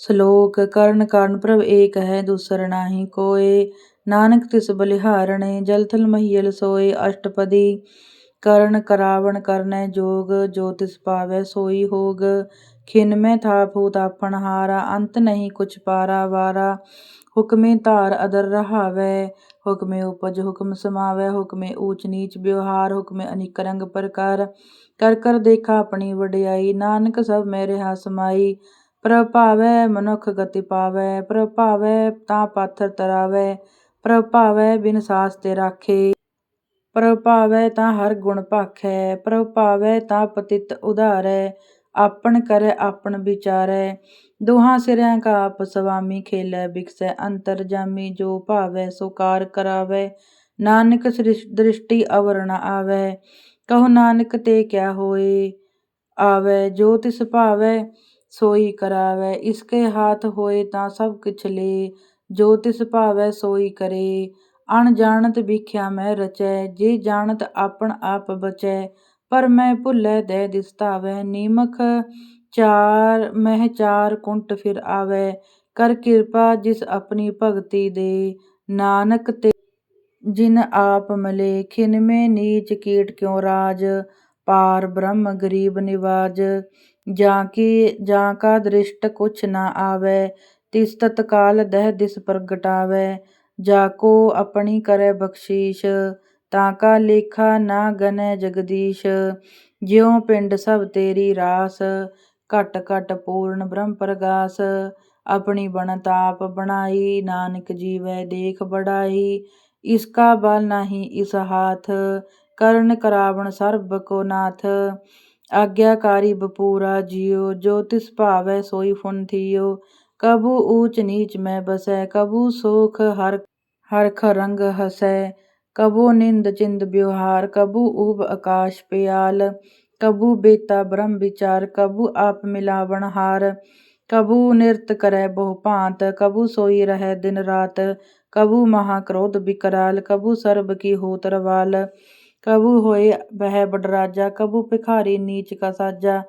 ਸ਼ਲੋਕ, ਕਰਨ ਕਾਰਨ ਪ੍ਰਭ ਏਕ ਹੈ, ਦੂਸਰ ਨਾਹੀ ਕੋਇ ਨਾਨਕ ਤਿਸ ਬਲਿਹਾਰਣੇ, ਜਲ ਥਲ ਮਹੀਲ ਸੋਏ। ਅਸ਼ਟਪਦੀ, ਕਰਨ ਕਰਾਵਣ ਕਰਨੈ ਜੋਗ, ਜੋ ਤਿਸ ਪਾਵੈ ਸੋਈ ਹੋਗ। ਖਿਨ ਮੈਂ ਥਾਪੁ ਤਾਪਣ ਹਾਰਾ, ਅੰਤ ਨਹੀਂ ਕੁਛ ਪਾਰਾ ਵਾਰਾ। ਹੁਕਮੇ ਧਾਰ ਅਦਰ ਰਹਾਵੈ, ਹੁਕਮੇ ਉਪਜ ਹੁਕਮ ਸਮਾਵੈ। ਹੁਕਮੇ ਊਚ ਨੀਚ ਬਿਵਹਾਰ ਹੁਕਮੇ ਅਨਿਕ ਰੰਗ ਪ੍ਰਕਾਰ। ਕਰ ਕਰ ਦੇਖਾ ਆਪਣੀ ਵਡਿਆਈ, ਨਾਨਕ ਸਭ ਮੈਂ ਰਿਹਾ ਪ੍ਰਭਾਵੈ ਪ੍ਰਭ ਮਨੁਖ ਗਤੀ ਪਾਵੈ ਪ੍ਰਭਾਵੈ ਤਾਂ ਪਾਥਰ ਤਰਾਵੈ ਪ੍ਰਭਾਵੈ ਬਿਨ ਸਾਸ ਤੇ ਰਾਖੇ। ਪ੍ਰਭਾਵੈ ਤਾਂ ਹਰ ਗੁਣ ਭਾਖੈ, ਪ੍ਰਭ ਤਾਂ ਪਤਿਤ ਉਧਾਰੈ, ਆਪਣ ਕਰੈ ਆਪਣ ਵਿਚਾਰੈ। ਦੋਹਾਂ ਸਿਰਿਆਂ ਕਾ ਆਪ ਸਵਾਮੀ ਖੇਲੈ ਬਿਕਸੈ ਅੰਤਰ ਜਾਮੀ ਜੋ ਭਾਵੈ ਸੋ ਕਾਰ ਕਰਾਵੈ। ਨਾਨਕ ਦ੍ਰਿਸ਼ਟੀ ਅਵਰ ਨ ਆਵੈ, ਕਹੋ ਨਾਨਕ ਤੇ ਕਿਆ ਹੋਏ? ਆਵੈ, ਜੋ ਤਿਸ ਭਾਵੈ ਸੋਈ ਕਰਾਵੈ, ਇਸਕੇ ਹਾਥ ਹੋਏ ਤਾਂ ਸਭ ਕਿਛ ਲੇ, ਜੋ ਤਿਸ ਭਾਵੈ ਸੋਈ ਕਰੇ। ਅਣ ਜਾਣਤ ਬਿਖਿਆ ਮੈਂ ਰਚੈ, ਜੇ ਜਾਣਤ ਆਪਣ ਆਪ ਬਚੈ, ਪਰ ਮੈਂ ਭੁੱਲੈ ਦੈ ਦਿਸ ਨੀਮਖ ਚਾਰ, ਮਹਿ ਚਾਰ ਕੁੰਟ ਫਿਰ ਆਵੈ, ਕਰ ਕਿਰਪਾ ਜਿਸ ਆਪਣੀ ਭਗਤੀ ਦੇ। ਨਾਨਕ ਤੇ ਜਿਨ ਆਪ ਮਲੇ ਖਿਨ ਮੈਂ ਨੀਚ ਕੀਟ ਕਿਉ ਰਾਜ? ਪਾਰ ਬ੍ਰਹਮ ਗਰੀਬ ਨਿਵਾਜ ਜਾਂ ਕੀ, ਜਾਂ ਕਾ ਦ੍ਰਿਸ਼ਟ ਕੁਛ ਨ ਆਵੈ, ਤਿਸ ਤਤਕਾਲ ਦਹਿ ਦਿਸ ਪ੍ਰਗਟਾਵੈ, ਜਾ ਕੋ ਆਪਣੀ ਕਰੈ ਬਖਸ਼ੀਸ਼, ਤਾਂ ਕਾ ਲੇਖਾ ਨਾ ਗਨੈ ਜਗਦੀਸ਼, ਜਿਉ ਪਿੰਡ ਸਭ ਤੇਰੀ ਰਾਸ, ਘਟ ਘਟ ਪੂਰਨ ਬ੍ਰਹਮ ਪ੍ਰਗਾਸ, ਆਪਣੀ ਬਣਤ ਆਪ ਬਣਾਈ, ਨਾਨਕ ਜੀਵੈ ਦੇਖ ਬੜਾਈ, ਇਸ ਕਾ ਬਲ ਨਾਹੀ ਇਸ ਹਾਥ, ਕਰਨ ਕਰਾਵਣ ਸਰਬ ਕੋ ਨਾਥ ਆਗਿਆਕਾਰੀ ਬਪੂਰਾ ਜਿਉ ਜੋ ਤਿਸ ਭਾਵੈ ਸੋਈ ਫੁਨ ਥੀਓ। ਕਬੂ ਊਚ ਨੀਚ ਮੈਂ ਬਸੈ, ਕਬੂ ਸੋਖ ਹਰ, ਹਰਖ ਰੰਗ ਹਸੈ। ਕਬੂ ਨਿੰਦ ਚਿੰਦ ਬਿਵਹਾਰ ਕਬੂ ਊਬ ਆਕਾਸ਼ ਪਿਆਲ। ਕਬੂ ਬੇਤਾ ਬ੍ਰਹਮ ਵਿਚਾਰ, ਕਬੂ ਆਪ ਮਿਲਾਵਣ ਹਾਰ। ਕਬੂ ਨਿਰਤ ਕਰੈ ਬਹੁ ਭਾਂਤ, ਕਬੂ ਸੋਈ ਰਹੈ ਦਿਨ ਰਾਤ। ਕਬੂ ਮਹਾ ਕ੍ਰੋਧ ਬਿਕਰਾਲ, ਕਬੂ ਸਰਬ ਕੀ ਹੋਤ ਰਵਾਲ ਕਬੂ ਹੋਏ ਬਹਿ ਬਡ ਰਾਜਾ ਕਬੂ ਭਿਖਾਰੀ ਨੀਚ ਕਾ ਸਾਜਾ,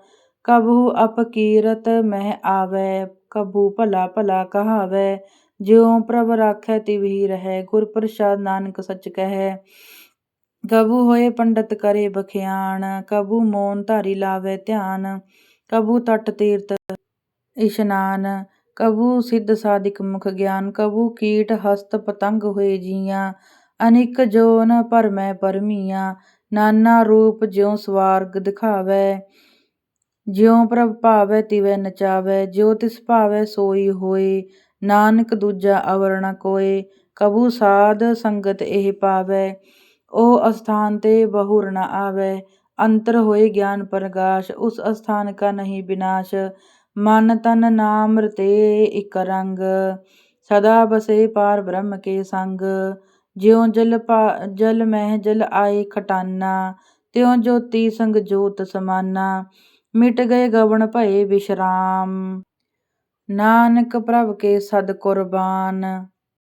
ਕਬੂ ਅਪਕੀਰਤ ਮਹਿ ਆਵੈ, ਕਬੂ ਭਲਾ ਭਲਾ ਕਹਾਵੈ, ਜਿਉ ਪ੍ਰਭ ਰਾਖੈ ਤਿਵ ਹੀ ਰਹੈ, ਗੁਰ ਪ੍ਰਸਾਦ ਨਾਨਕ ਸਚ ਕਹੈ। ਕਬੂ ਹੋਏ ਪੰਡਤ ਕਰੇ ਬਖਿਆਣ ਕਬੂ ਮੋਨ ਧਾਰੀ ਲਾਵੈ ਧਿਆਨ, ਕਬੂ ਤਟ ਤੀਰਥ ਇਸ਼ਨਾਨ, ਕਬੂ ਸਿੱਧ ਸਾਧਿਕ ਮੁਖ ਗਿਆਨ, ਕਬੂ ਕੀਟ ਹਸਤ ਪਤੰਗ ਹੋਏ ਜੀਆਂ ਅਨੇਕ ਜੋਨ ਭਰਮੈ ਭਰਮੀਆਂ ਨਾਨਾ ਰੂਪ ਜਿਉ ਸਵਾਰਗ ਦਿਖਾਵੈ। ਜਿਉ ਪ੍ਰਭ ਭਾਵੈ ਤਿਵੈ ਨਚਾਵੈ, ਜਿਉ ਤਿਸ ਭਾਵੈ ਸੋਈ ਹੋਏ, ਨਾਨਕ ਦੂਜਾ ਅਵਰ ਨ ਕੋਇ ਕਬੂ ਸਾਧ ਸੰਗਤ ਇਹ ਪਾਵੈ। ਉਹ ਅਸਥਾਨ ਤੇ ਬਹੁਰ ਨ ਆਵੈ, ਅੰਤਰ ਹੋਏ ਗਿਆਨ ਪ੍ਰਗਾਸ਼, ਉਸ ਅਸਥਾਨ ਕਾ ਨਹੀਂ ਵਿਨਾਸ਼ ਮਨ ਤਨ ਨਾਮ ਰਤੇ ਇਕ ਰੰਗ, ਸਦਾ ਬਸੇ ਪਾਰ ਬ੍ਰਹਮ ਕੇ ਸੰਗ। ਜਿਉਂ ਜਲ ਪਾ, ਜਲ ਮਹਿ ਜਲ ਆਏ ਖਟਾਨਾ, ਤਿਉ ਜੋਤੀ ਸੰਗ ਜੋਤ ਸਮਾਨਾ, ਮਿਟ ਗਏ ਗਵਣ ਭਏ ਵਿਸ਼ਰਾਮ। ਨਾਨਕ ਪ੍ਰਭ ਕੇ ਸਦ ਕੁਰਬਾਨ।